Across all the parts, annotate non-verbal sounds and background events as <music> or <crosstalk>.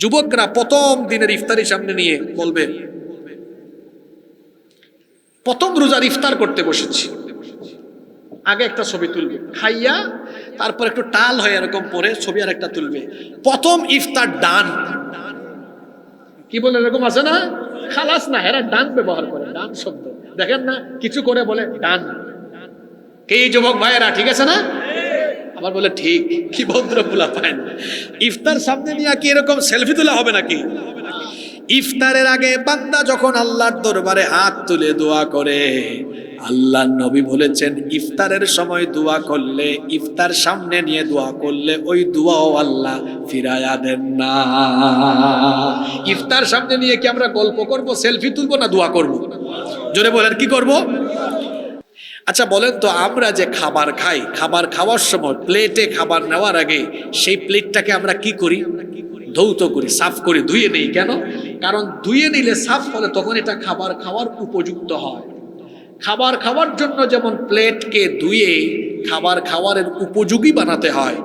যুবকরা প্রথম দিনের ইফতারি সামনে নিয়ে বলবে, প্রথম রোজার ইফতার করতে বসেছি। আগে একটা ছবি তুলবে। খাইয়া তারপর একটু টাল হয়ে এরকম পরে ছবি আর একটা তুলবে। প্রথম ইফতার ডান। কি বলে, এরকম আছে না? খালাস না হেরা ডান ব্যবহার করে, ডান শব্দ। দেখেন না, কিছু করে বলে, ডান। কে যুবক ভাইয়েরা, ঠিক আছে না? আবার বলে, ঠিক, কি ভদ্র পোলা পায় ইফতার সামনে নিয়ে কি এরকম সেলফি তোলা হবে নাকি? ইফতারের আগে বান্দা যখন আল্লাহর দরবারে হাত তুলে দোয়া করে, আল্লাহ নবী বলেছেন, ইফতারের সময় দোয়া করলে, ইফতার সামনে নিয়ে দোয়া করলে ওই দোয়াও আল্লাহ ফিরায়া দেন না। ইফতার সামনে নিয়ে কি আমরা গল্প করব সেলফি তুলবো না দোয়া করব? জোরে বলেন, কি করব? আচ্ছা বলেন তো, আমরা যে খাবার খাই, খাবার খাওয়ার সময় প্লেটে খাবার নেওয়ার আগে সেই প্লেটটাকে আমরা কি করি? ধৌত করি, সাফ করে, ধুয়ে নেই কেন? কারণ ধুয়ে নিলে সাফ হলে তখন এটা খাবার খাওয়ার উপযুক্ত হয়। খাবার খাওয়ার জন্য যেমন প্লেটকে ধুয়ে খাবার খাওয়ারের উপযোগী বানাতে হয়,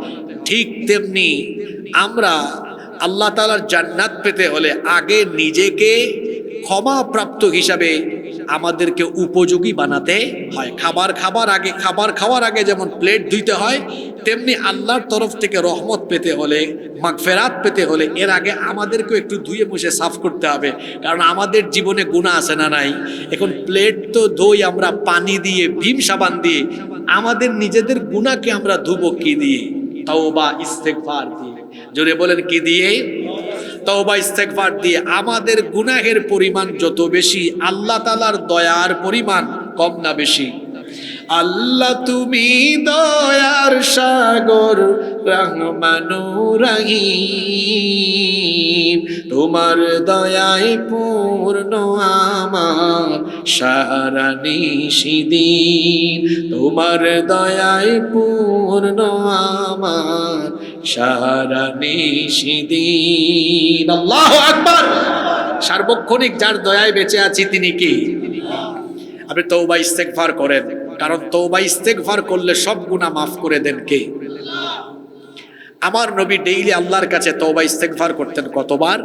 ঠিক তেমনি আমরা আল্লাহ তালার জান্নাত পেতে হলে আগে নিজেকে ক্ষমাপ্রাপ্ত হিসাবে আমাদেরকে উপযোগী বানাতে হয়। খাবার খাবার আগে, খাবার খাওয়ার আগে যেমন প্লেট ধুইতে হয়, তেমনি আল্লাহর তরফ থেকে রহমত পেতে হলে, মাগফেরাত পেতে হলে এর আগে আমাদেরকেও একটু ধুয়ে মুছে সাফ করতে হবে। কারণ আমাদের জীবনে গুণা আছে না নাই? এখন প্লেট তো ধুই আমরা পানি দিয়ে, ভীম সাবান দিয়ে, আমাদের নিজেদের গুণাকে আমরা ধুবো কি দিয়ে? তাও বা ইস্তেকফার দিয়ে। জোরে বলেন কি দিয়ে? তওবা, ইস্তেগফার দিয়ে আমাদের গুনাহের পরিমাণ যত বেশি, আল্লাহ তালার দয়ার পরিমাণ কম না বেশি। আল্লাহ, তুমি দয়ার সাগর, রহমানু রহিম। তোমার দয়ায় পূর্ণ আমার সারা নিশিদিন। তোমার দয়ায় পূর্ণ আমার সার্বক্ষণিক যার দয়ায় বেঁচে আছি তিনি কি? আপনি তৌবা ইস্তেগফার করেন, কারণ তৌবা ইস্তেগফার করলে সব গুনাহ মাফ করে দেন কে? আমার নবী ডেইলি আল্লাহর কাছে তৌবা ইস্তেগফার করতেন কতবার?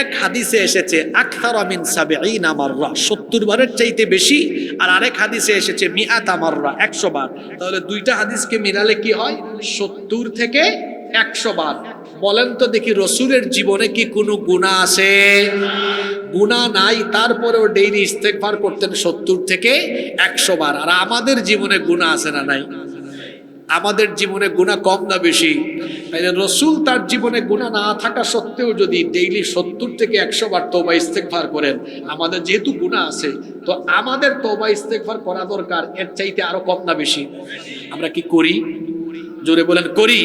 এক হাদিসে এসেছে আখতার আমিন সাবে সাবেঈন আমাররা সত্তর বারের চাইতে বেশি, আর আরেক হাদিসে এসেছে, মিআত আমাররা একশো বার। তাহলে দুইটা হাদিসকে মিলালে কি হয়? সত্তর থেকে একশো বার। বলেন তো দেখি রসুলের জীবনে কি কোনো গুণা আছে? গুণা নাই, তারপরেও ডেইলি ইস্তেগফার করতেন সত্তর থেকে একশো বার। আর আমাদের জীবনে গুণা আছে না নাই? আমাদের জীবনে গুণা কম না বেশি? রসুল তার জীবনে গুণা না থাকা সত্ত্বেও যদি ডেইলি সত্তর থেকে একশো বার তোবা ইস্তেকভার করেন, আমাদের যেহেতু গুণা আছে, তো আমাদের তোবা ইস্তেকভার করা দরকার, এর চাইতে আরও কম না বেশি। আমরা কি করি? জোরে বলেন, করি।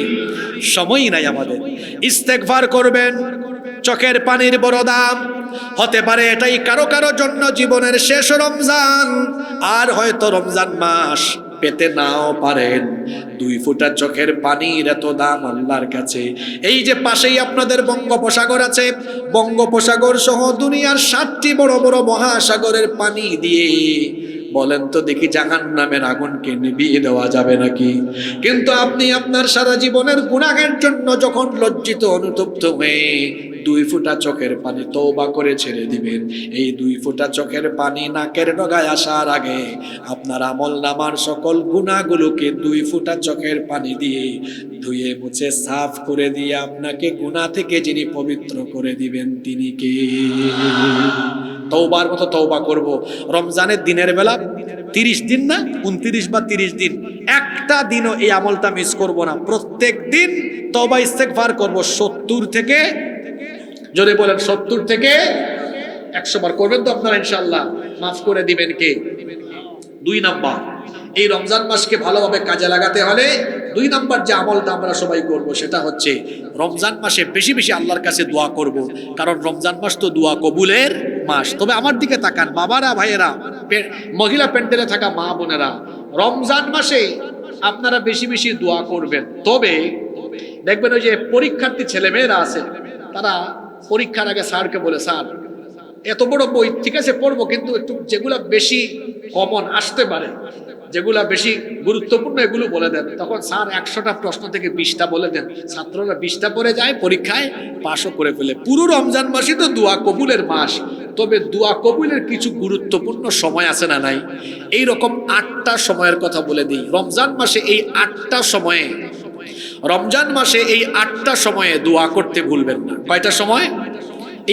সময়ই নাই আমাদের। ইস্তেকভার করবেন, চোখের পানির বড় দাম। হতে পারে এটাই কারও কারও জন্য জীবনের শেষ রমজান। আর হয়তো রমজান মাস পেতে নাও পারেন। দুই ফুটা চোখের পানির এত দাম আল্লাহর কাছে। এই যে পাশেই আপনাদের বঙ্গোপসাগর আছে, বঙ্গোপসাগর সহ দুনিয়ার সাতটি বড় বড় মহাসাগরের পানি দিয়ে বলেন তো দেখি জাহান নামের আগুনকে নিভিয়ে দেওয়া যাবে নাকি? কিন্তু আপনি আপনার সারা জীবনের গুণাগের জন্য যখন লজ্জিত, অনুতপ্ত হয়ে দুই ফুটা চোখের পানি তৌবা করে ছেড়ে দিবেন, এই দুই ফুটা চোখের পানি নাকের ডগায় আসার আগে আপনার আমল নামার সকল গুণাগুলোকে দুই ফুটা চোখের পানি দিয়ে ধুয়ে মুছে সাফ করে দিয়ে আপনাকে গুণা থেকে যিনি পবিত্র করে দিবেন, তিনি কে? তৌবার মতো তৌবা করব। রমজানের দিনের বেলা তিরিশ দিন না, উনত্রিশ বা তিরিশ দিন, একটা দিনও এই আমলটা মিস করব না। প্রত্যেক দিন তবা ইস্তেকভার করব সত্তর থেকে যদি বলেন সত্তর থেকে একশো বার করবেন তো আপনারা ইনশাল্লাহ মাফ করে দিবেন কে? দুই নাম্বার। এই রমজান মাসকে ভালোভাবে কাজে লাগাতে হলে দুই নম্বর যে আমলটা আমরা সবাই করব সেটা হচ্ছে রমজান মাসে বেশি বেশি আল্লাহর কাছে দোয়া করব। কারণ রমজান মাস তো দোয়া কবুলের মাস। তবে আমার দিকে তাকান, বাবারা, ভাইয়েরা মহিলা প্যান্ডেলে থাকা মা বোনেরা, রমজান মাসে আপনারা বেশি বেশি দোয়া করবেন। তবে দেখবেন ওই যে পরীক্ষার্থী ছেলেমেয়েরা আছে, তারা পরীক্ষার আগে স্যারকে বলে, স্যার, এত বড় বই ঠিক আছে পড়ব, কিন্তু একটু যেগুলো বেশি কমন আসতে পারে। যেগুলা বেশি গুরুত্বপূর্ণ এগুলো বলে দেন। তখন স্যার একশোটা প্রশ্ন থেকে বিশটা বলে দেন। ছাত্ররা বিশটা পরে যায়, পরীক্ষায় পাশও করে ফেলে। পুরো রমজান মাসই তো দোয়া কবুলের মাস। তবে দোয়া কবুলের কিছু গুরুত্বপূর্ণ সময় আছে না নাই? এই রকম আটটা সময়ের কথা বলে দিই। রমজান মাসে এই আটটা সময়ে, রমজান মাসে এই আটটা সময়ে দোয়া করতে ভুলবেন না। কয়টা সময়?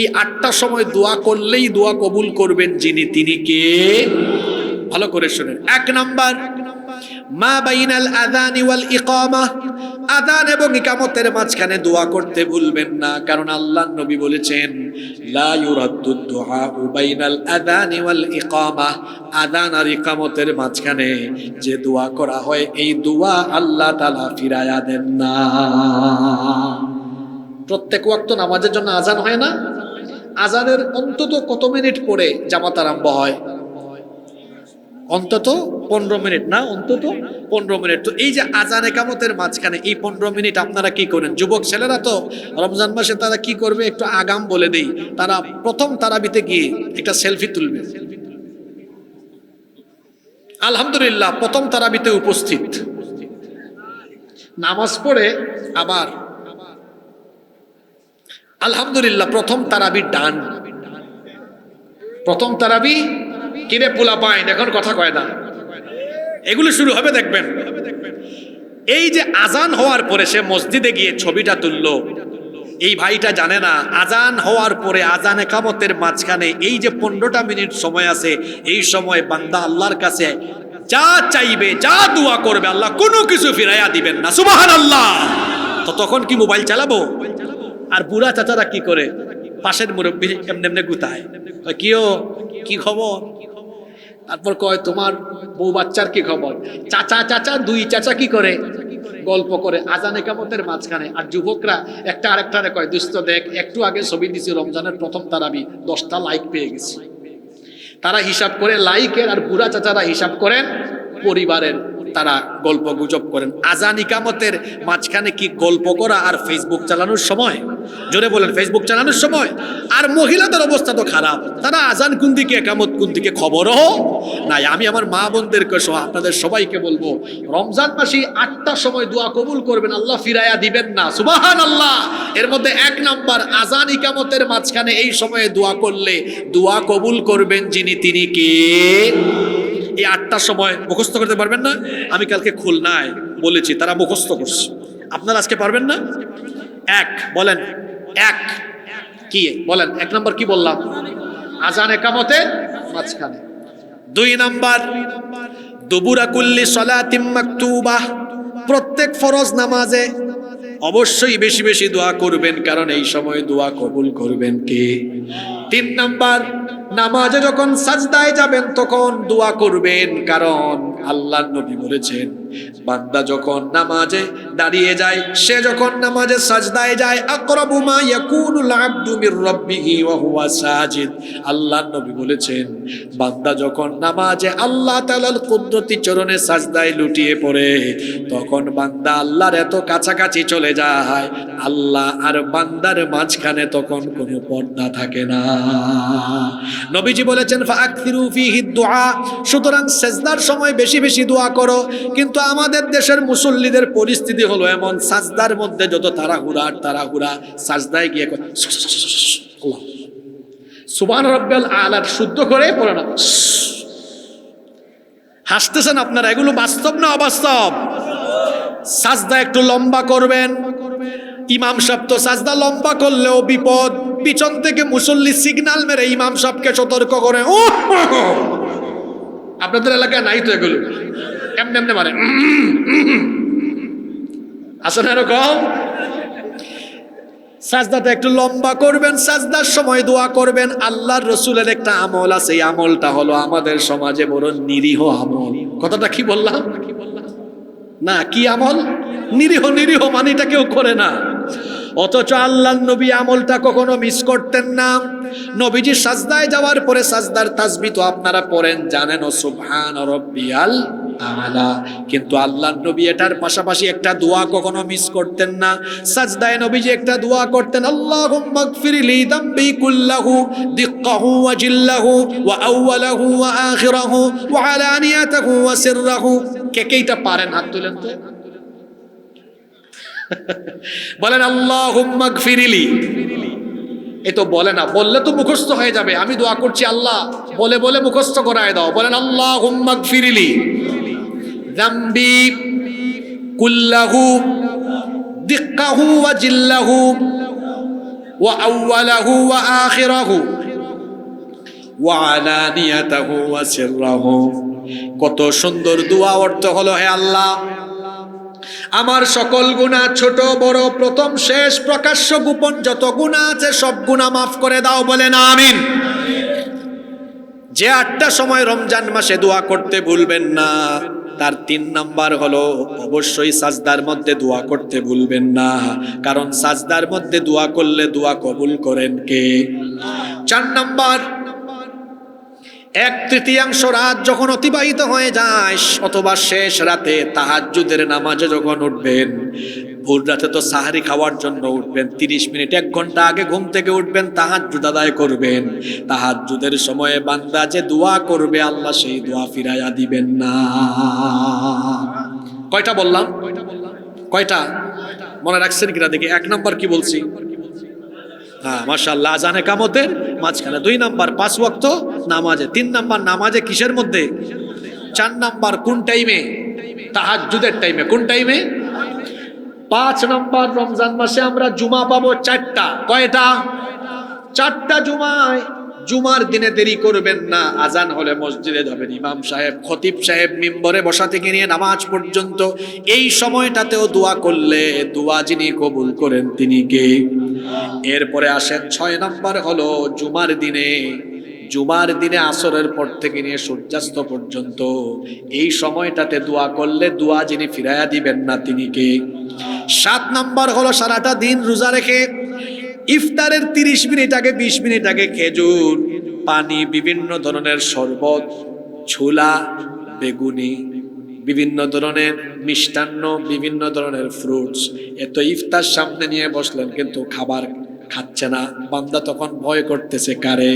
এই আটটা সময় দোয়া করলেই দোয়া কবুল করবেন যিনি, তিনি কে? ভালো করে শুনেন। এক নাম্বার, মা বাইনাল আদান ওয়াল ইকামা। আদান এবং ইকামতের মাঝখানে দোয়া করতে ভুলবেন না, কারণ আল্লাহ নবী বলেছেন, লা ইউরাদ্দু দুআ বাইনাল আদান ওয়াল ইকামা। আদান আর ইকামতের মাঝখানে যে দোয়া করা হয়, এই দোয়া আল্লাহ তাআলা ফিরায়া দেন না। প্রত্যেক ওয়াক্ত নামাজের জন্য আজান হয় না? আজানের অন্তত কত মিনিট পরে জামাত আরম্ভ হয়? অন্তত পনেরো মিনিট, না? অন্তত পনেরো মিনিট। তো এই যে আজান একামতের মাঝখানে এই পনেরো মিনিট আপনারা কি করেন? যুবক ছেলেরা তো রমজান মাসে তারা কি করবে? একটু আগাম বলে দেই। তারা প্রথম তারাবিতে গিয়ে একটা সেলফি তুলবে। আলহামদুলিল্লাহ, প্রথম তারাবিতে উপস্থিত। নামাজ পড়ে আবার আলহামদুলিল্লাহ, প্রথম তারাবি ডান। প্রথম তারাবি কিনে পোলা পাইন? এখন কথা কয় না। এগুলো শুরু হবে দেখবেন। এই যে আজান হওয়ার পরে সে মসজিদে গিয়ে ছবিটা তুললো। এই ভাইটা জানে না, আজান হওয়ার পরে আজান একামতের মাঝখানে এই যে পনেরোটা মিনিট সময় আছে, এই সময় বান্দা আল্লাহর কাছে যা চাইবে, যা দোয়া করবে, আল্লাহ কোনো কিছু ফিরাইয়া দিবেন না। সুবাহান আল্লাহ তো তখন কি মোবাইল চালাবো? আর বুড়া চাচারা কি করে? পাশের মুরব্বী এমনি এমনি গুতায়? কিও কি খবর? তারপর কয়, তোমার বউ বাচ্চার কি খবর? চাচা চাচা, দুই চাচা কি করে? গল্প করে, আজানে কামতের মাঝখানে। আর যুবকরা একটা আরেকটারে কয় দুস্থ দেখ, একটু আগে ছবি দিছি রমজানের প্রথম তারাবি দশটা লাইক পেয়ে গেছি। তারা হিসাব করে লাইকের আর বুড়া চাচারা হিসাব করেন পরিবারের তারা গল্প গুজব করেন। আজান ইকামতের মাঝখানে কি গল্প করা আর ফেসবুক চালানোর সময়? জোরে বলেন ফেসবুক চালানোর সময়? আর মহিলাদের অবস্থা তো খারাপ। তারা আজান কোন দিকে একামত কোন দিকে খবরও নাই। আমি আমার মা বোনদেরকে সহ আপনাদের সবাইকে বলব, রমজান মাসে আটটার সময় দোয়া কবুল করবেন, আল্লাহ ফিরাইয়া দিবেন না। সুবাহান আল্লাহ এর মধ্যে এক নাম্বার, আজান ইকামতের মাঝখানে এই সময়ে দোয়া করলে দোয়া কবুল করবেন যিনি, তিনি কে? এই আটটার সময় মুখস্থ করতে পারবেন না। আমি কালকে খুলনায় বলেছি, তারা মুখস্থ করছে। আপনারা আজকে পারবেন না? এক, বলেন। এক। কি? বলেন, এক নম্বর কি বললাম? আজান একামতে মাঝখানে। দুই নাম্বার দুবুরা কুল্লি সলাতিম প্রত্যেক ফরজ নামাজে অবশ্যই বেশি বেশি দোয়া করবেন, কারণ এই সময় দোয়া কবুল করবেন কে? তিন নাম্বার নামাজে যখন সাজদায় যাবেন তখন দোয়া করবেন কারণ আল্লাহ নবী বলেছেন বান্দা যখন নামাজে দাঁড়িয়ে যায়, সে যখন নামাজে সাজদায় যায়, আকরাবু মা ইয়াকুনুল আবদু মির রাব্বিহি ওয়া হুয়া সাজিদ। আল্লাহ নবী বলেছেন, বান্দা যখন নামাজে আল্লাহ তাআলার কুদরতি চরণে সাজদায় লুটিয়ে পড়ে, তখন বান্দা আল্লাহর এত কাছাকাছি চলে যায়, আল্লাহ আর বান্দার মাঝখানে তখন কোনো পর্দা থাকে না। নবীজি বলেছেন ফাকথিরু ফিহি দুআ সুতরাং সেজদার সময় বেশি বেশি বেশি দোয়া করো। কিন্তু আমাদের দেশের মুসল্লিদের পরিস্থিতি হলো এমন, সাজদার মধ্যে যত তাড়াহুড়া আর তাড়াহুড়া, সাজদায় গিয়ে সুবান রব্বাল আলার শুদ্ধ করে পড়ে না। হাসতেছেন আপনারা, এগুলো বাস্তব না অবাস্তব? সাজদা একটু লম্বা করবেন। ইমাম সাহেব তো সাজদা লম্বা করলেও বিপদ। পিছন থেকে মুসল্লি সিগনাল মেরে ইমাম সাহেবকে সতর্ক করে। ও আপনাদের এলাকায় নাই তো এগুলো। এমনি এমনি মানে আসেন এরকম? সাজদাটা একটু লম্বা করবেন, সাজদার সময় দোয়া করবেন। আল্লাহর রসুলের একটা আমল আছে, এই আমলটা হলো আমাদের সমাজে বড় নিরীহ আমল। কথাটা কি বললাম? না, কি আমল? নিরীহ নিরীহ মানিটা কেউ করে না। অথচ আল্লাহ নবী আমলটা কখনো মিস করতেন না। নবীজি সাজদায় যাওয়ার পরে সাজদার তাসবি তো আপনারা পড়েন জানেন ও সুবহান রব্বিয়াল আলা। কিন্তু আল্লাহ নবী এটার পাশাপাশি একটা দোয়া কখনো মিস করতেন না। সাজদায় নবীজি একটা দোয়া করতেন, আল্লাহুম্মা গফিরলি দামবি কুল্লাহু দিক্কাহু ওয়া জিল্লাহু ওয়া আউওয়ালাহু ওয়া আখিরাহু ওয়া আলানিয়াতাহু ওয়া সিররাহু। কে কে এটা পারেন? হাত তুলেন তো। <laughs> বলেন, আল্লাহুম্মা গফিরলি। এ তো বলে না, বললে তো মুখস্থ হয়ে যাবে। আমি দোয়া করছি, আল্লাহ, বলে বলে মুখস্থ করায় দাও। বলেন আল্লাহ হুম্মাক ফিরিলি জাম্বি, কুল্লাহু, দিক্কাহু ওয়া জিল্লাহু, ওয়া আউওয়ালাহু ওয়া আখিরাহু, ওয়া আলানিয়াতাহু ওয়া সিররাহু। কত সুন্দর দোয়া অর্থ হলো, হে আল্লাহ আমার সকল গুণা ছোট, বড়, প্রথম, শেষ, প্রকাশ্য, গোপন, যত গুণা আছে সব গুণা মাফ করে দাও বলে না, আমিন। যে আটটা সময় রমজান মাসে দোয়া করতে ভুলবেন না, তার তিন নাম্বার হলো অবশ্যই সাজদার মধ্যে দোয়া করতে ভুলবেন না, কারণ সাজদার মধ্যে দোয়া করলে দোয়া কবুল করেন কে? চার নাম্বার এক তৃতীয়াংশ রাত যখন অতিবাহিত হয়ে যায়, অথবা শেষ রাতে তাহাজ্জুদের নামাজে যখন উঠবেন, ভোর রাতে তো সাহারি খাওয়ার জন্য উঠবেন, তিরিশ মিনিট, এক ঘণ্টা আগে ঘুম থেকে উঠবেন, তাহাজ্জুদ আদায় করবেন। তাহাজ্জুদের সময়ে বান্দা যে দোয়া করবে, আল্লাহ সেই দোয়া ফিরাইয়া দিবেন না। কয়টা বললাম? কয়টা? মনে রাখছেন কিনা দেখি? এক নম্বর কি বলছি? হ্যাঁ মাশাল্লাহ আজানে কামতের মাঝখানে দুই নাম্বার পাঁচ ওয়াক্ত নামাজে, তিন নাম্বার নামাজে কিসের মধ্যে? চার নাম্বার কোন টাইমে তাহাজ্জুদের টাইমে কোন টাইমে পাঁচ নাম্বার রমজান মাসে আমরা জুমা পাবো চারটা। কয়টা? চারটা জুমায়। জুমার দিনে দেরি করবেন না। আজান হলে মসজিদে যাবেন। ইমাম সাহেব, খতিব সাহেব মিম্বরে বসা থেকে নিয়ে নামাজ পর্যন্ত এই সময়টাতেও দোয়া করলে দোয়া যিনি কবুল করেন তিনি কে? এরপরে আসেন ছয় নম্বর হলো জুমার দিনে। জুমার দিনে আসরের পর থেকে নিয়ে সূর্যাস্ত পর্যন্ত। এই সময়টাতে দোয়া করলে দোয়া যিনি ফিরাইয়া দিবেন না তিনি কে? সাত নম্বর হলো সারাটা দিন রোজা রেখে ইফতারের তিরিশ মিনিট আগে, বিশ মিনিট আগে খেজুর, পানি, বিভিন্ন ধরনের শরবত, ছোলা, বেগুনি বিভিন্ন ধরনের মিষ্টান্ন, বিভিন্ন ধরনের ফ্রুটস এত ইফতার সামনে নিয়ে বসলেন, কিন্তু খাবার খাচ্ছে না। বান্দা তখন ভয় করতেছে, কারে?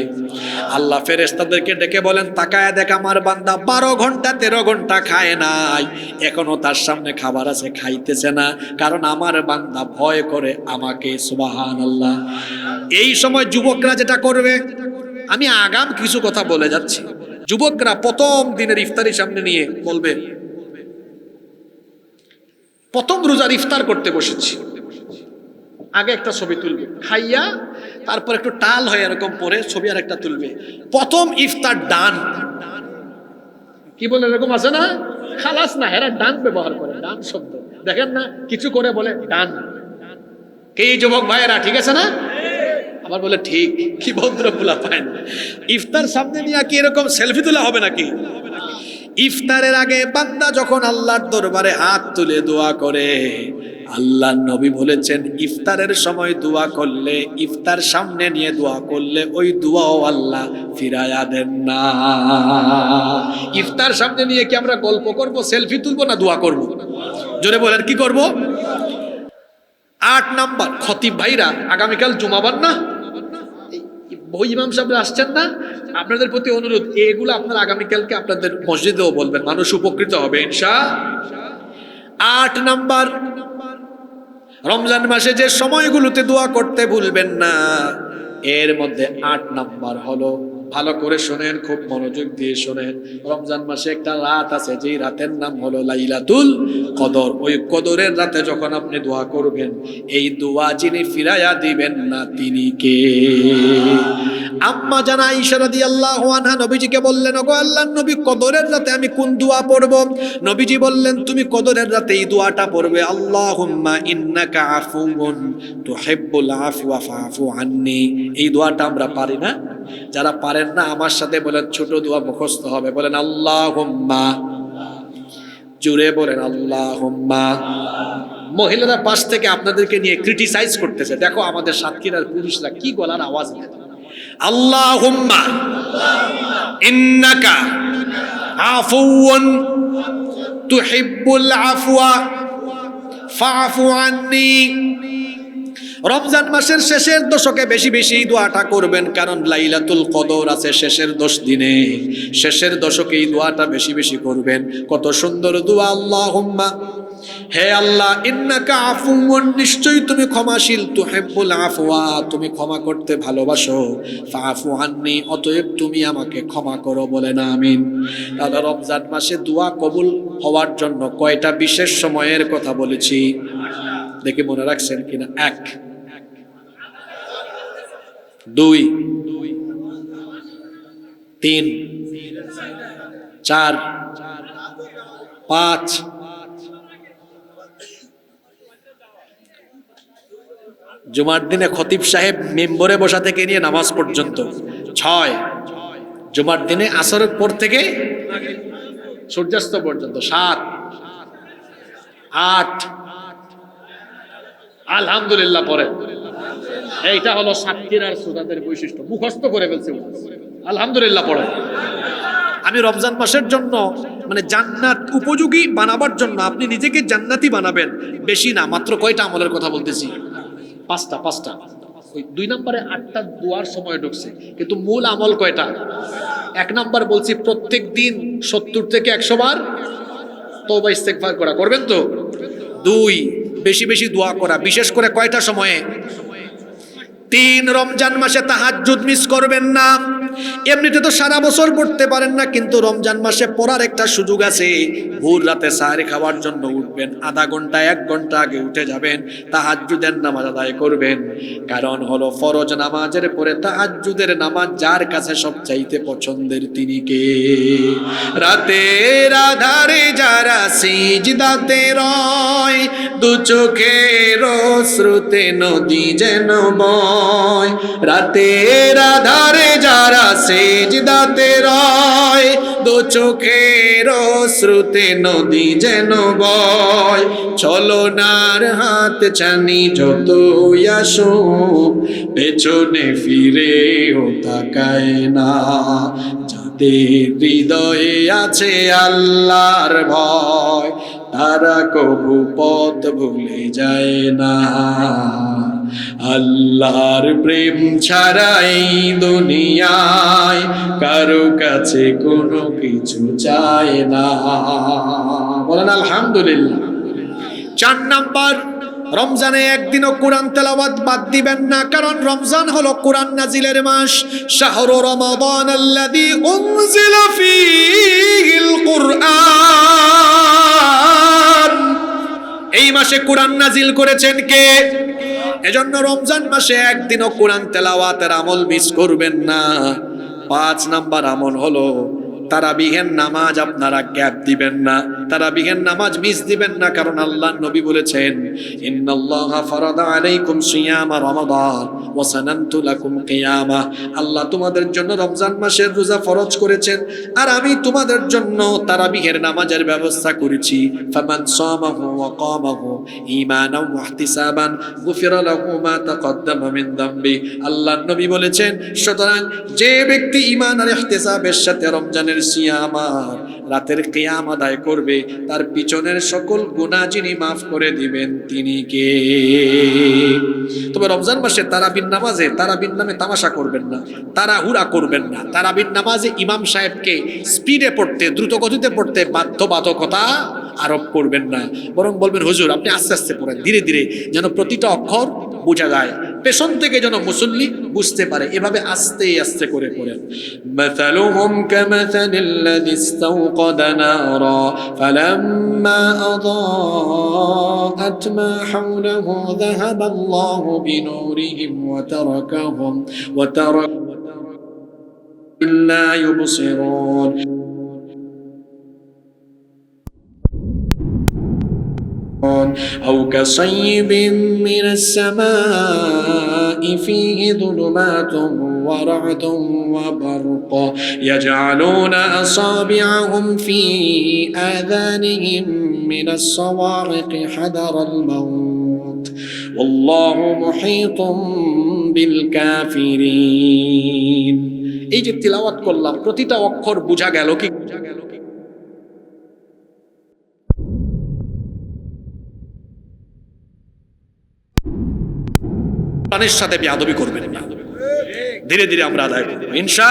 আল্লাহ ফেরেস্তাদেরকে ডেকে বলেন, তাকায় দেখ আমার বান্দা, বারো ঘণ্টা, তেরো ঘণ্টা খায় নাই। এখনও তার সামনে খাবার আছে, খাইতেছে না। কারণ আমার বান্দা ভয় করে আমাকে সুবাহান আল্লাহ এই সময় যুবকরা যেটা করবে, আমি আগাম কিছু কথা বলে যাচ্ছি। যুবকরা প্রথম দিনের ইফতারি সামনে নিয়ে বলবে প্রথম রোজার ইফতার করতে বসেছি। আগে একটা ছবি তুলবে। খাইয়া তারপর একটু টাল হয়ে এরকম পরে ছবি আর একটা তুলবে। প্রথম ইফতার ডান। কি বলে, এরকম আছে না? খালাস না হেরা ডান ব্যবহার করে, ডান শব্দ। দেখেন না, কিছু করে বলে ডান। কে যুবক ভাইয়েরা, ঠিক আছে না? আবার বলে, ঠিক। কি ভদ্র পায় না। ইফতার সামনে নিয়ে কি এরকম সেলফি তোলা হবে নাকি? ইফতারের আগে বান্দা যখন আল্লাহর দরবারে হাত তুলে দোয়া করে আল্লাহ নবী বলেছেন, ইফতারের সময় দোয়া করলে, ইফতার সামনে নিয়ে দোয়া করলে ওই দোয়াও আল্লাহ ফিরায়া দেন না। ইফতার সামনে নিয়ে কি আমরা গল্প করব, সেলফি তুলবো না দোয়া করব? জোরে বলেন, কি করব? আট নাম্বার, খতিব ভাইরা, আগামীকাল জুমাবার না? বই ইমাম সাহেব আসছেন না? আপনাদের প্রতি অনুরোধ, এগুলো আপনার আগামীকালকে আপনাদের মসজিদেও বলবেন, মানুষ উপকৃত হবে ইনশা আট নাম্বার, রমজান মাসে যে সময়গুলোতে দোয়া করতে ভুলবেন না, এর মধ্যে আট নাম্বার হলো, ভালো করে শোনেন, খুব মনোযোগ দিয়ে শোনেন। রমজান মাসে একটা রাত আছে, যেই রাতের নাম হলো লাইলাতুল কদর। ওই কদরের রাতে যখন আপনি দোয়া করবেন, এই দোয়া যিনি ফিরাইয়া দিবেন না, তিনি কে? আম্মা জানা ইশারাদি আল্লাহ আনহা নবীজিকে বললেন, ওগো আল্লাহ নবী, কদরের রাতে আমি কোন দোয়া পড়ব? নবীজি বললেন, তুমি কদরের রাতে এই দোয়াটা পড়বে, আল্লাহুম্মা ইন্নাকা আফুউন তুহিব্বুল আফওয়া ফাফু আন্নি। এই দোয়াটা আমরা পারি না। যারা পারেন না, আমার সাথে বলেন, ছোট দোয়া মুখস্থ হবে। বলেন, আল্লাহুম্মা। জুড়ে বলেন, আল্লাহুম্মা। মহিলারা পাশ থেকে আপনাদেরকে নিয়ে ক্রিটিসাইজ করতেছে। দেখো, আমাদের সাতক্ষীরার পুরুষরা কি গলার আওয়াজ দেয় আল্লাহুম্মা ইন্নাকা আফুউন তুহিব্বুল আফওয়া ফাফু আন্নি রমজান মাসের শেষের দশকে বেশি বেশি দোয়াটা করবেন, কারণ লাইলাতুল কদর আছে শেষের দশ দিনে। শেষের দশকে এই দোয়াটা বেশি বেশি করবেন। কত সুন্দর দোয়া, আল্লাহুম্মা। হে আল্লাহ, ইন্নাকা আফুউন, নিশ্চয়ই তুমি ক্ষমাশীল, তুহিব্বুল আফওয়া, তুমি ক্ষমা করতে ভালোবাসো। ফাফু আন্নি, অতএব তুমি আমাকে ক্ষমা করো বলে না, আমিন। তাহলে রমজান মাসে দোয়া কবুল হওয়ার জন্য কয়টা বিশেষ সময়ের কথা বলেছি? দেখে মনে রাখছেন কিনা? এক। দুই, তিন, চার, পাঁচ। জুমার দিনে খতিব সাহেব মেম্বরে বসা থেকে নিয়ে নামাজ পর্যন্ত। ছয়, জুমার দিনে আসরের পর থেকে সূর্যাস্ত পর্যন্ত। সাত, আট আলহামদুলিল্লাহ পরে। এইটা হলো সাক্ষীর আর শ্রোতাদের বৈশিষ্ট্য। মুখস্থ করে ফেলছে আলহামদুলিল্লাহ পরে। আমি রমজান মাসের জন্য মানে জান্নাত উপযোগী বানাবার জন্য আপনি নিজেকে জান্নাতি বানাবেন। বেশি না মাত্র কয়টা আমলের কথা বলতেছি? পাঁচটা পাঁচটা। ওই দুই নম্বরে আটটা দুয়ার সময় ঢুকছে। কিন্তু মূল আমল কয়টা? এক নাম্বার বলছি প্রত্যেক দিন সত্তর থেকে একশো বার তওবা ইস্তেগফার করা। করবেন তো? দুই বেশি বেশি দোয়া করা, বিশেষ করে কয়টা সময়ে? তিন রমজান মাসে তাহাজ্জুদ মিস করবেন না। এমনিতে তো সারা বছর পড়তে পারেন না, কিন্তু রমজান মাসে পড়ার একটা সুযোগ আছে। ভোর রাতে সাহারি খাওয়ার জন্য উঠবেন, আধা ঘণ্টা, এক ঘণ্টা আগে উঠে যাবেন, তাহাজ্জুদের নামাজ আদায় করবেন। কারণ হলো ফরজ নামাজের পরে তাহাজ্জুদের নামাজ যার কাছে সবচাইতে পছন্দের তিনি কে? রাতের আধারে যারা সিজদাতে রয়, দু চোখের শ্রুতে নদী যেন বয়। রাতের আধারে যারা সেজদাতে রয়। দু চোখের শ্রুতে নদী যেন বয়। চলনার হাত ছানি যত আসো পেছনে ফিরে ও তাকায় না। যাদের হৃদয়ে আছে আল্লাহর ভয় তারা কবু পথ ভুলে যায় না। আল্লাহর প্রেম ছাড়াই দুনিয়ায় কারও কাছে কোনো কিছু চায় না। বলেন, আলহামদুলিল্লাহ। চার নাম্বার, রমজানে একদিনও কোরআন তেলাওয়াত বাদ দিবেন না, কারণ রমজান হলো কোরআন নাজিলের মাস। শাহরু রমাদান আল্লাযী উনজিলা ফীহিল কুরআন। এই মাসে কোরআন নাজিল করেছেন কে? এজন্য রমজান মাসে একদিনও কোরআন তেলাওয়াতের আমল মিস করবেন না। পাঁচ নাম্বার আমল হলো তারাবিহের নামাজ আপনারা গ্যাপ দিবেন না। তারাবিহের নামাজ মিস দিবেন না, কারণ আল্লাহ নবী বলেছেন আল্লাহ তোমাদের জন্য রমজান মাসের রোজা ফরজ করেছেন, আর আমি তোমাদের জন্য তারাবিহের নামাজের ব্যবস্থা করেছি। আল্লাহ নবী বলেছেন, সুতরাং যে ব্যক্তি ঈমান আর ইহতিসাবের সাথে রমজানের রাতের কেয়াম আদায় করবে, তার পিছনের সকল গুণা যিনি মাফ করে দিবেন তিনি কে? তবে রমজান মাসে তারাবিন নামাজে তারাবিন নামে তামাশা করবেন না তারা হুরা করবেন না। তারাবিন নামাজে ইমাম সাহেবকে স্পিডে পড়তে, দ্রুত গতিতে পড়তে বাধ্যবাধকতা আরোপ করবেন না বরং বলবেন হুজুর আপনি আস্তে আস্তে পড়েন ধীরে ধীরে যেন প্রতিটা অক্ষর বোঝা যায় পেছন থেকে যেন মুসল্লি বুঝতে পারে এভাবে আস্তে আস্তে করে পড়েন مثلهم كمثل الذي استوقد نارا فلما أضاءت ما حوله ذهب الله بنورهم وتركهم وترك لا يبصرون أو كصيب من السماء فيه ظلمات ورعد وبرق يجعلون أصابعهم في آذانهم من الصواعق حذر الموت والله محيط بالكافرين এই যে তিলাওয়াত করলাম প্রতিটা অক্ষর বোঝা গেল কি বোঝা গেল সন্তানের সাথে বেয়াদবি করবেন ধীরে ধীরে আমরা আদায় করব। ইনশা,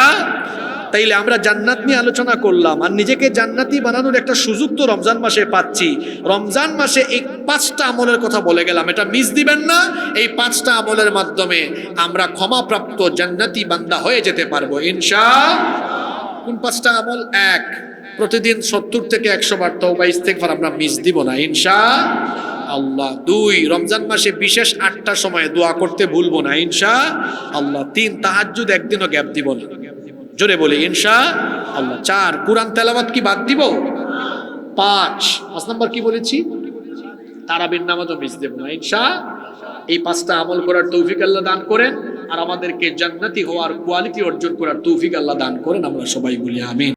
তাইলে আমরা জান্নাত নিয়ে আলোচনা করলাম। আর নিজেকে জান্নাতি বানানোর একটা সুযোগ তো রমজান মাসে পাচ্ছি। রমজান মাসে এই পাঁচটা আমলের কথা বলে গেলাম। এটা মিস দিবেন না। এই পাঁচটা আমলের মাধ্যমে আমরা ক্ষমাপ্রাপ্ত জান্নাতি বান্দা হয়ে যেতে পারব। ইনশা, কোন পাঁচটা আমল? এক। প্রতিদিন সত্তর থেকে একশো বার তওবা, ইস্তেগফার আমরা মিস দিব না। ইনশা আল্লাহ দুই, রমজান মাসে বিশেষ আটটা সময়ে দোয়া করতে ভুলবো না ইনশা আল্লাহ তিন তাহাজুদ একদিনও গ্যাপ দিব না। জোরে বলি ইনশা আল্লাহ চার, কোরআন তেলাওয়াত কি বাদ দিব? পাঁচ পাঁচ নম্বর কি বলেছি? তারাবির নামাজও মিস দেব না ইনশা এই পাঁচটা আমল করার তৌফিক আল্লাহ দান করেন, আর আমাদেরকে জান্নাতি হওয়ার কোয়ালিটি অর্জন করার তৌফিক আল্লাহ দান করেন, আমরা সবাই বলি আমিন।